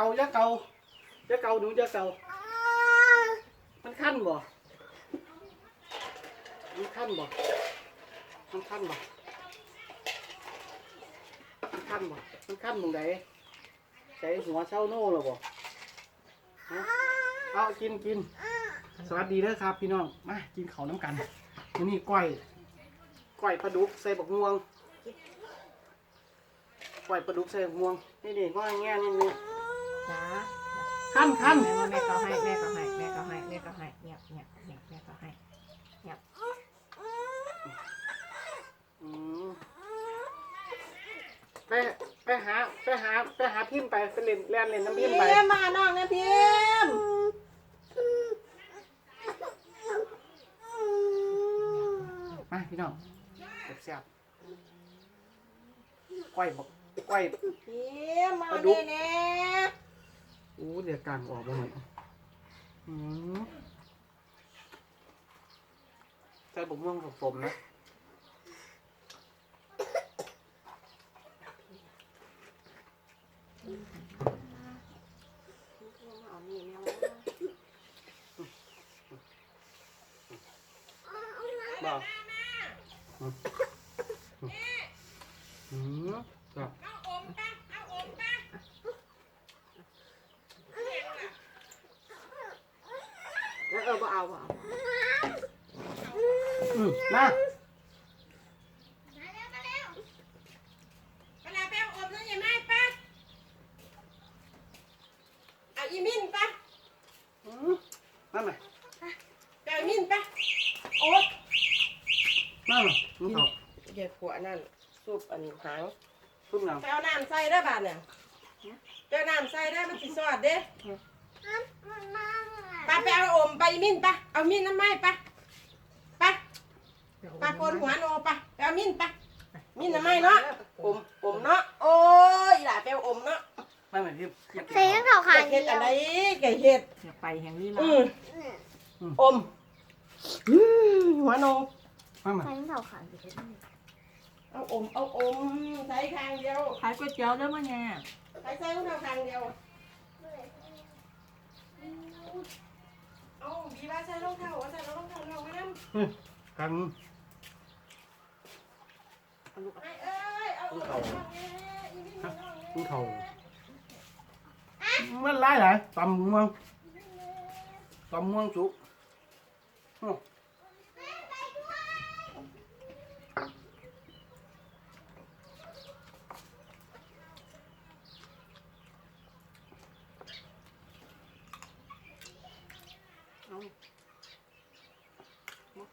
่าเกาอย่าเกาอย่าเกาหนูอย่าเกามันขั้นบ่มันขั้นบ่มันขั้นบ่มันขั้นบ่มันขั้นตรงไหนใส่หัวเช่าโน่หรอบ่เอากินกินสวัสดีเด้อครับ พี่น้องมากินเขาน้ำกันนี่ก้อยก้อยปลาดุกใส่บักม่วงก้อยปลาดุกใส่บักม่วงนี่นี่ก้อยแง่นี่นี่ จ้าขั้นขั้นแม่แม่ก็ให้แม่ก็ให้แม่ก็ให้แม่ก็ให้เงียบเงียบเงียบแม่ก็ให้เงียบอืมไปไปหาไปหาไปหาพิมพ์ไปไปเล่นเล่นเล่นน้ำพิมพ์ไปพิมมาน้องนะพิมมาพี่น้องแซ่บๆก้อยบอกก้อยพิมมาปลาดุเน่กเน่ อู้เดี๋ยวกลางออกมาหน่อยอืมใส่บกม่วงสมๆนะเอานี่แม่บ่อืมอืมครับ เออบ่เอาบ่เอาอืมมาเวลาไปเอาอมนั่นอย่ามาป้าเอาอีมินป้าอืมมาไหมไปเอาอีมินป้าโอ๊ตมาไหมมึงเขาเดี๋ยวขวนั่นซุปอันหางทุ่มหนังไปเอาน้ำใส่ได้อบาดเนี่ยไปเอาน้ำใส่ได้มันสิสอดเด้ ป้าไปเอาอมไปอีมินป้าเอามินน้ำไม้ป้าป้าป้าโกนหัวโนป้าไปเอามินป้ามินน้ำไม้เนาะอมอมเนาะโอ้ยหล่าไปเอาอมเนาะมาไหมพี่อยากกินใส่ทั้งเขาขาไก่งเห็เดีดยวอะไรไก่เห็ดอย่าไปแห่งนี้อืละมอมอืมหัวโนมาไหมใส่ทั้งเขาขางเดียวเอาอมเอาอมใส่คางเดียวขายก๋วยเตี๋ยวได้มั้ยเนี่ยใส่ใส่ของเราคางเดียว เอาบีบ้าใส่รองเท้าใส่รองเท้าเราไม่นั่นกันไอ้เอ้ย เอาอมใส่รองเท้าอีนี่น้องมึงเขามันไล่ไหนตำม่วงตำม่วงสุกโอ้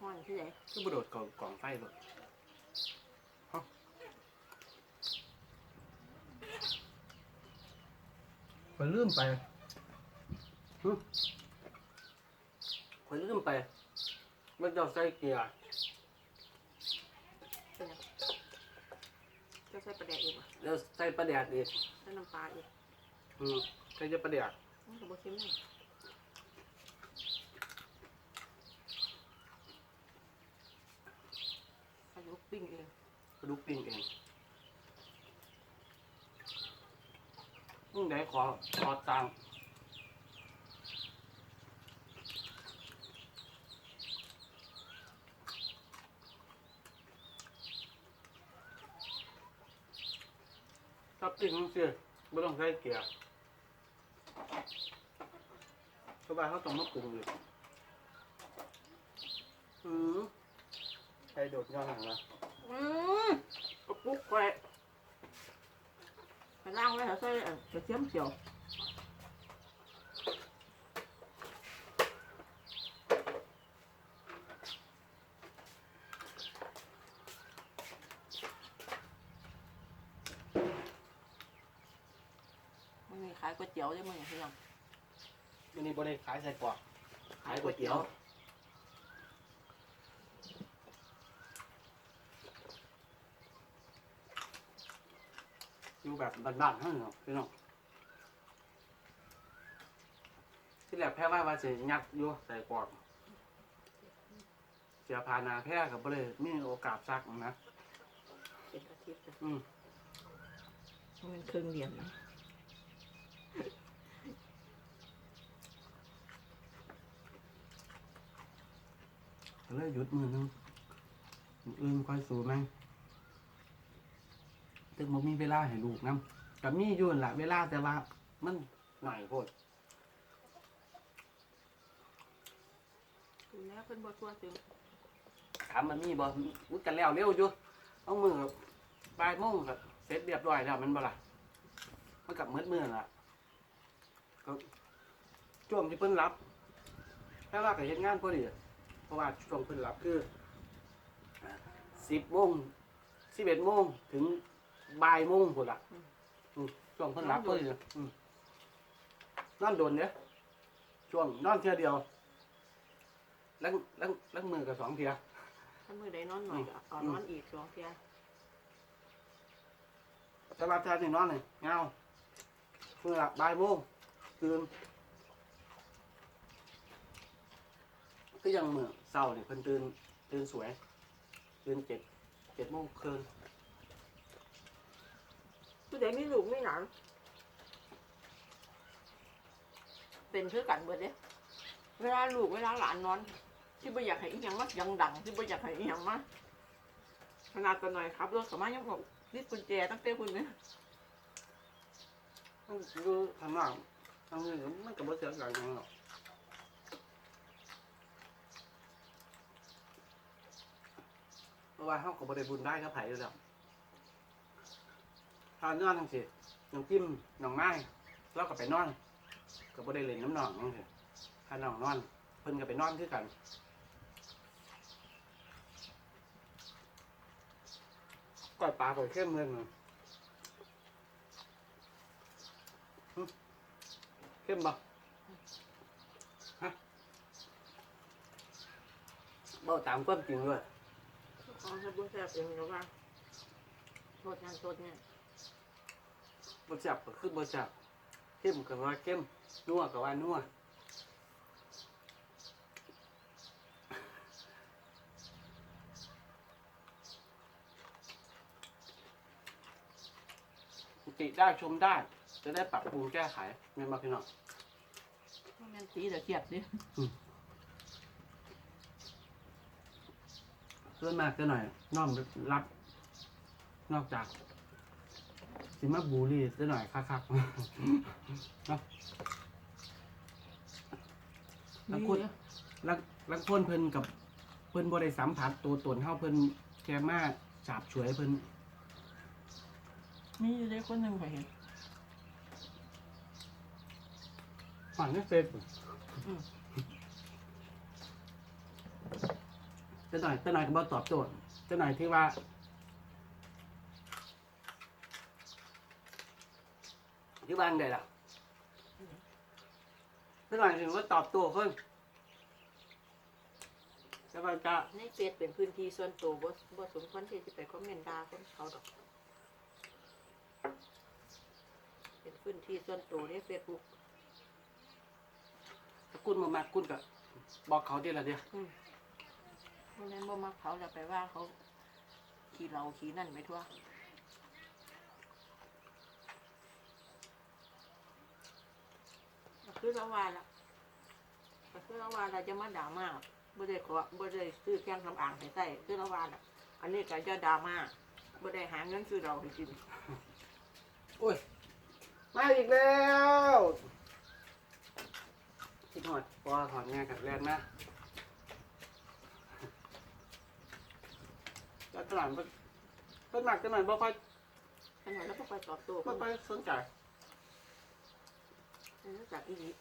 บ่ฮ้อนที่ไหนคือกระโดดกล่องกล่องไฟเลยเอ้าไปลืมไปฮึไปลืมไป มันจะใส่เกียร์จะใส่ปลาแดกอีกบ่แล้วใส่ปลาแดดอีกใส่น้ำปลาอีกอืมใส่จะปลาแดดมันก็บ่เค็มเลยใส่ลูกปิ้งเอง กระ ดูกปิ้งเองมึงได้ขอขอตังค์ถ้าปิ้งมันเสียไม่ต้องใส่เกียร์สบายเขาต้องมาปรุงเลยอืมใส่โดดย้อหลังละอืม เอาปุ๊กไว้ไปล้างไว้แล้วใส่เอ่อกระเทียมเจียวมันมีขายก๋วยเตี๋ยวด้วยมึงพี่น้อง วันนี้บริขายใส่กรอกขายก๋วยเตี๋ยว อยู่แบบบ้านๆเท่านั้นเนาะพี่น้องที่แรกแพ้ว่าว่าจะยักอยู่ใส่กอดเสียพานาแพ้กับเลยมีโอกาสซักนะอืมมันเครื่องเดียนนะก็เลยหยุดมือนึงอื่นค่อยสูงไหม ตึกบ่มีเวลาให้ลูกนํกับมีอยู่นั่นล่ะเวลาแต่ว่ามันหน่อยโพดดูแล้วเพิ่นบ่ตัวถึงถามมันมีบ่มุดกันแล้วเร็วอยู่เอามือบ่ายโมงก็เสร็จเรียบร้อยแล้วแมันบ่ล่ะมันกับมืดมือล่ะก็ช่วงที่เพิ่นรับถ้าว่าก็เฮ็ดงานพอดีเพราะว่าช่วงเพิ่นรับคือ10โมง11โมงถึง บ่ายโมงพุ่นล่ะอืมช่วงเพิ่นรับพอดีอืมนอนโดนเด้อช่วงนอนเทื่อเดียวแล้วแล้วแล้วมือก็สองเทื่อถ้ามื้อใดนอนหน่อยก็เอานอนอีกสองเที่ยสำหรับชาที่นอนเลยเงาเมื่อบ่ายโมงตื่นก็ยังมือเศร้าเนี่ยเพิ่นตื่นตื่นสวยตื่นเจ็ดเจ็ดโมงคืน ผู้ใดมีลูกมีหลานเป็นเคือกันเบิดเด้เวลาลูกเวลาหลานนอน ที่บ่อยากให้อีหยังมายังดัง ที่บ่อยากให้อีหยังมาขนาดตัวหน่อยครับรถเขามารถยังบอกรีบกุญแจตั้งแต่คุณเนี่ยมันอยู่ข้างนอกทางนี้มันก็บ่เสียกันหรอกเพราะว่าเฮาก็บ่ได้บุญได้กับไผอยู่แล้ว ถ้านอนจังซี่น้องจิ้มน้องไม้เราก็ไปนอนก็บ่ได้เล่นน้ำหนองจังซี่ถ้าน้องนอน เพิ่นก็ไปนอนคือกันก้อยปลาก้อยเข้มเลยมึงหึเข้มปะฮะบ่ตามความจริงเลยอ๋อถ้าบ่แซ่บเองแล้วว่าโทษนั่นโทษเนี่ย บ่จับก็คือบ่จับเข้มก็ว่าเข้มนัวก็ว่านัวติได้ชมได้ จะได้ปรับปรุงแก้ไขแม่นบ่พี่น้องมันเป็นสีเดี๋ยวเทียบดิเพื่อนมากจะหน่อยน้อมรับ นอกจาก สิมาบูลลี่จะหน่อยคักๆเนาะลังคนลังลังคนเพิ่นกับเพิ่นบ่ได้สัมผัสตัวตนเฮาเพิ่นแค่มาฉาบฉวยเพิ่นมีอยู่ได้คนหนึ่งเคยเห็นฝันในเฟซบุ๊กอืมจะหน่อยจะหน่อยก็บ่ตอบโจทย์จะหน่อยที่ว่า ที่บ้านได้ล่ะจะหน่อยถึงว่าตอบโตัวขึ้นจะว่าจะในเฟซเป็นพื้นที่ส่วนตัวบ่บ่สมควรที่จะไปคอมเมนต์ด่าคนเขาดอก เป็นพื้นที่ส่วนตัวในเฟซบุ๊กถ้าคุณมามากคุณก็บอกเขาดีละเดียวเพราะนั้นบ่มักเขาแล้วไปว่าเขา ขี่เราขี่นั่นไปทั่ว คือเราว่าละก็คือเราว่าเราจะมาด่ามาบ่ได้ขอบ่ได้ซื้อเครื่องสำอางให้ใส่คือเราว่าละอันนี้ก็จะด่ามาบ่ได้หาเงินซื้อเราให้กินโอ้ยมาอีกแล้วคิดหอดพอหอดงานกับแรงนะแล้วตลาดมันเป็นหนักกันหน่อยบ่ค่อยขนาดแล้วก็ไปตอบโต้บ่ค่อยสนใจ รู้จักอีนี้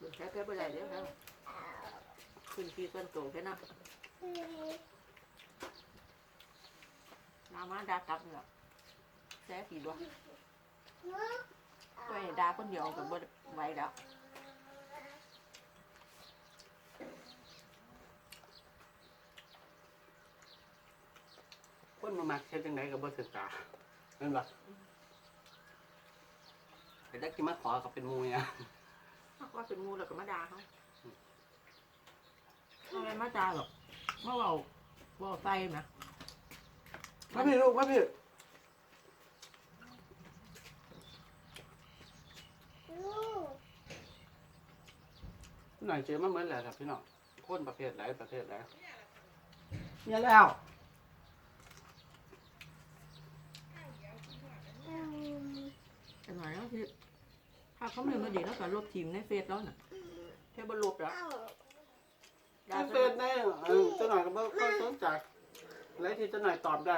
ดูแค่แค่บ่ได้เด้อครับพื้นที่ส่วนตัวแค่นั้นดามาดากับนี่ล่ะแซ่กี่ดวงไปดาคนเดียวก็บ่ไหวแล้วคนมามักเฮ็ดจังไดก็บ่ศึกษาเห็นบ่ แต่ได้กินมาขอกับเป็นหมูเนี่ยว่าเป็นงูแล้วก็มาด่าเขาทำไมมาด่าหรอกเมื่อเราเว่าใส่นะมาพี่ลูกมาพี่หน่อยเจอมาเหมือนแหละครับพี่น้องคนประเภทไหนประเภทไหนเนี่ยแล้ว แต่หน่อยแล้วที่ถ้าเขาไม่มาดีแล้วก็ลบทีมในเฟซแล้วน่ะแค่บลบแล้วในเฟซในเออเจ้าหน่อยก็บ่ค่อยสนใจอะไรที่เจ้าหน่อยตอบได้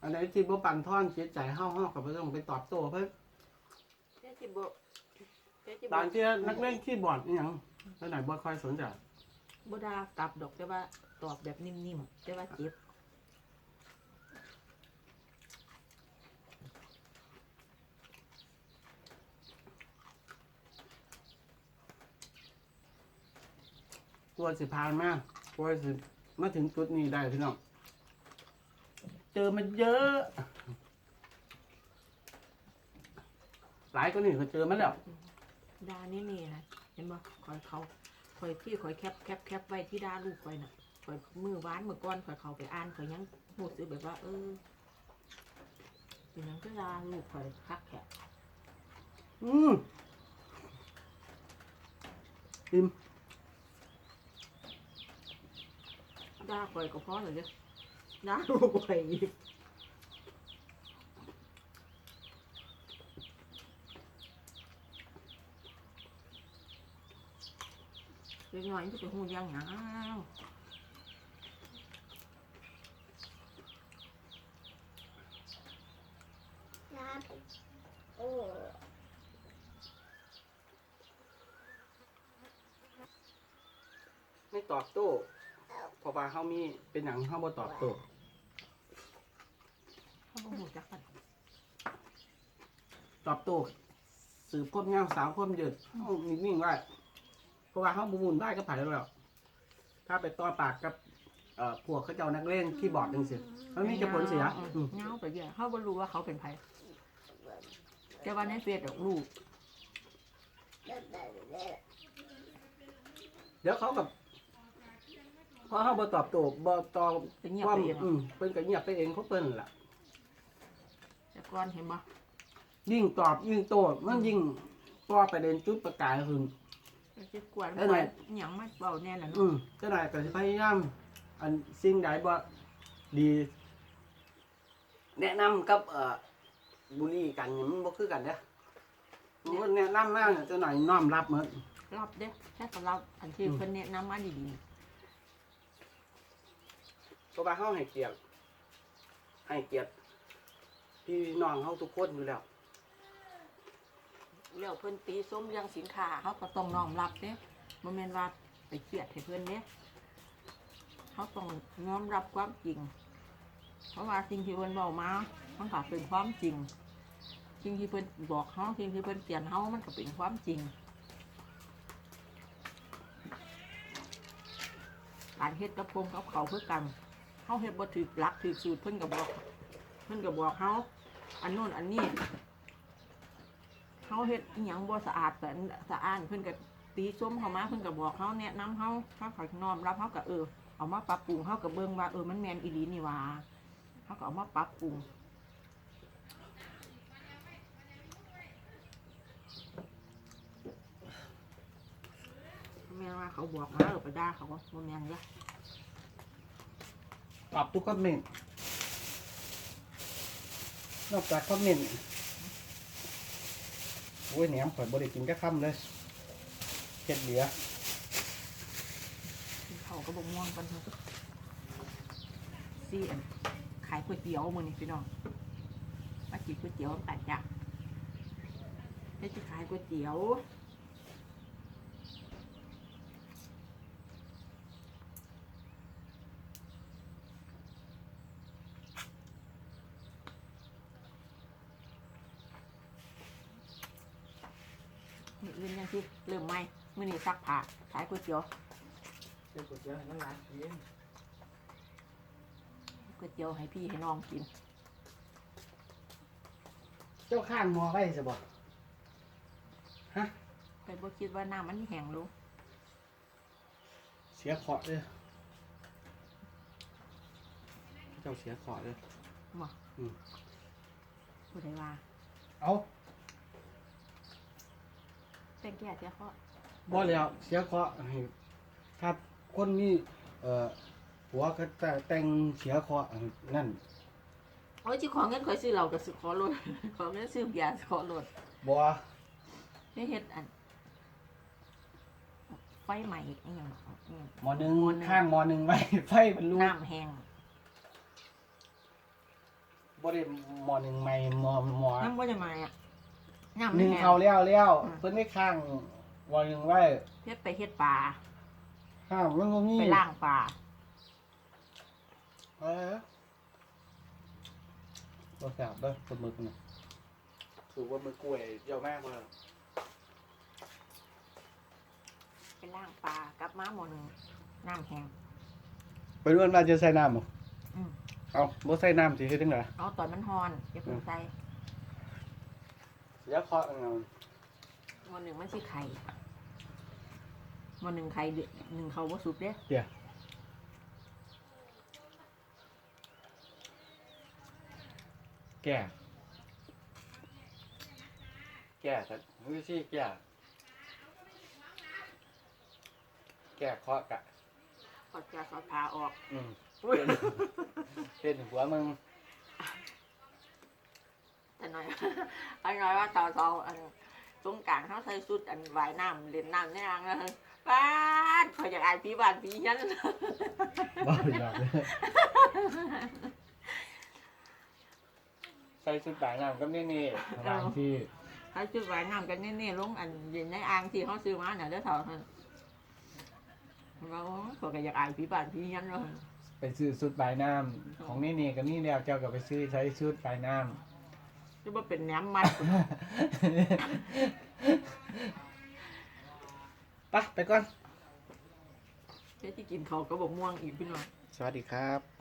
อันไหนที่บ่ปั่นท่อนจิตใจเฮาเฮาก็บ่ต้องไปตอบโต้เพิ่นแค่จิบแค่จิบบางทีนักเล่นคีย์บอร์ดอหยังเจ้าหน่อยบ่ค่อยสนใจบดากลับดอกแต่ว่าตอบแบบนิ่มๆแต่ว่าเจ็บ กลัวสิผ่านมากกลัวสิมาถึงจุดนี้ได้พี่น้องเจอมันเยอะ หลายก็นี่ก็เจอมาแล้วดานี่นี่นะเห็นบ่คอยเขาคอยที่คอยแคบแคบแคบไว้ที่ดาลูกคอยน่ะคอยมือหวานมือก้อนคอยเขาไปอ่านคอยยังหูซื้อแบบว่า เออเป็นหยังก็ดาลูกคอยคักแกะอืมอิ่ม ด่าคอยก็พอเลยเด้อด่าลูกคอยอีกเล็กน้อยมันจะเป็นหูยังหยังไม่ตอบโต้ ราะว่าเขามีเป็นหนังเขาบ่ตอบโต้เขาบอกหูจักกันตอบโต้สืบควบเงาสาวควบยืดเขานิ่งๆไว้เพราะว่าเขาบุญได้ก็ผ่านแล้วถ้าไปต่อปากกับเอ่อพวกเขาเจ้านักเล่นคีย์บอร์ดจังสิมันมีจะผลเสียอืมเงาไปเยอะเขาบ่รู้ว่าเขาเป็นใครแต่ว่าในเฟซอะลูกเดี๋ยวเขากับ พอเขาบ่ตอบโต้บ่ตอบจะเงียบควาไปมเองอืมเป็นก็เงียบไปเองเขาเปิ้นล่ะแต่ก่อนเห็นบ่ยิ่งตอบยิ่งโต้มันยิ่งป้อประเด็นจุดประกายขึ้นจะกวนเอ้ยหน่อย หยังมาเบาแน่ล่ะอืเนาะมก็ได้ก็สิพยายามอันสิ่งใดบ่ดี แนะนำกับเอ่อบุรีกันเนี่ยมันบ่คือกันเด้อมันก็แนะนำมาเนี่ยเจะหน่อยน้อมรับหมดรับเด้แค่สำหรับอันที่อืมเพิ่นแนะนำมาดี เพราะว่าเฮาให้เกียรติให้เกียรติพี่น้องเฮาทุกคนอยู่แล้ว แล้วเพิ่นตีส้มเรื่องสินค้าเขาก็ต้องน้อมรับเด้บ่แม่นว่าไปเครียดให้เพิ่นเด้เขาต้องยอมรับความจริง เพราะว่าสิ่งที่เพิ่นบอกมามันก็เป็นความจริง สิ่งที่เพิ่นบอกเขาสิ่งที่เพิ่นเตือนเขามันก็เป็นความจริง การเฮ็ดกับพงกับเขาเพื่อกัน เขาเฮ็ดบ่ถือหลักถือสูตรเพิ่นก็บอก เพิ่นก็บอกเขาอันโน้นอันนี้เขาเฮ็ดอหยังบ่สะอาดแต่สะอาดเพิ่นก็ตีส้มเขามาเพิ่นก็บอกเขาแนะนำเขาเขาก็น้อมรับเขาก็เออเอามาปรับปรุงเขาก็เบิ่งว่าเออมันแม่นอีหลีนี่ว่าเขาก็เอามาปรับปรุงแม่นว่าเขาบอกมาเออไปด่าเขาก็บ่แม่นเด้อ ตอบทุกคอมเมนต์นอกจากคอมเมนต์โอ้ยแหนมข่อยบ่ได้กินแค่คำเลยเฮ็ดเหลือเขาก็บอกม่วงกันเถอะซีอันขายก๋วยเตี๋ยวมือนี่พี่น้องมาจีก๋วยเตี๋ยวตัดจ้ะให้จะขายก๋วยเตี๋ยวมืออื่นยั งที่เริ่มไหมมือนี่ซักผ้าขายก๋วยเตี๋ยวเฮ็ดก๋วยเตี๋ยวให้มันหลายกินก๋วยเตี๋ยวให้พี่ให้น้องกิน เจ้าข้างหมอไว้ซะบ่ไปบ่คิดว่าน้ำมันแห้งลงเสียเคราะห์เด้อเจ้าเสียเคราะห์เด้อบ่อืมผู้ใดว่าเอา เป็นแก่เจ้าเขาบ่แล้วเสียเคราะห์ให้ถ้าคนมีเอ่อผัวก็จะแต่งเสียเคราะห์นั่นโอ้ยจิขอเงินข่อยซื้อเหล้าก็สิขอลดขอเงินซื้อเบียร์ขอลดบ่ให้เฮ็ดอัน ไฟใหม่อีกอหยังอืมหมอหนึงหม้อหนึ่งข้างหมอหนึงไว้ไฟมันลุกน้ำแห้งบ่ได้หมอหนึงใหม่หมอหมอ น้ำบ่จะมาอะ น้ำหนึ่งแห้งเขาแล้วแล้วอืมเพิ่นได้ข้างหมอหนึงไว้เฮ็ดไปเฮ็ดปลาข้างมันบ่มีไปล่างปลาเออบ่แซ่บเด้อปลาหมึกน่ะคือว่ามึกกล้วยเยอะมากเลยไปล่างปลากลับมาหมดหนึงน้ำแห้งไปรุ่นว่าจะใส่น้ำบ่อืมเอาบ่ใส่น้ำสิเฮ็ดจังได๋เอาตอนมันฮอนอย่าเพิ่งใส่ เสียเคราะห์เอาหมดหนึ่งมันสิไข่หมดหนึ่งไข่เดือหนึ่งเขาบ่สุกเด้เดี๋ยวแก่แก่ครับวิธีแก่แก่เคราะห์กะขอดจะสอดพาออก อืมอุ้ยเป็นหัวมึง แต่หน่อยอันน้อยว่าต่อต่ออันตรงกลางเขาใส่ชุดอันว่ายน้ำเล่นน้ำในอ่างนะบ้านขอยอยากอายพี่บ้านพี่ยันบ้าหยอกเลยใส่ชุดปลายน้ำก็นี่นี่บางที่เขาชุดว่ายน้ำกันนี่ๆลงอันเย็นในอ่างที่เขาซื้อมาเนี่ยเด้อเท่านั้นเราขอยก็อยากอายพี่บ้านพี่ยันเลยไปซื้อชุดปลายน้ำของนี่นี่กับนี่แล้วเจ้าก็ไปซื้อใช้ชุดปลายน้ำ จะว่าเป็นแหนมมัดไปไปก่อน เจ๊ที่กินเขาวก็บอกม่วงอีกพี่น้อง สวัสดีครับ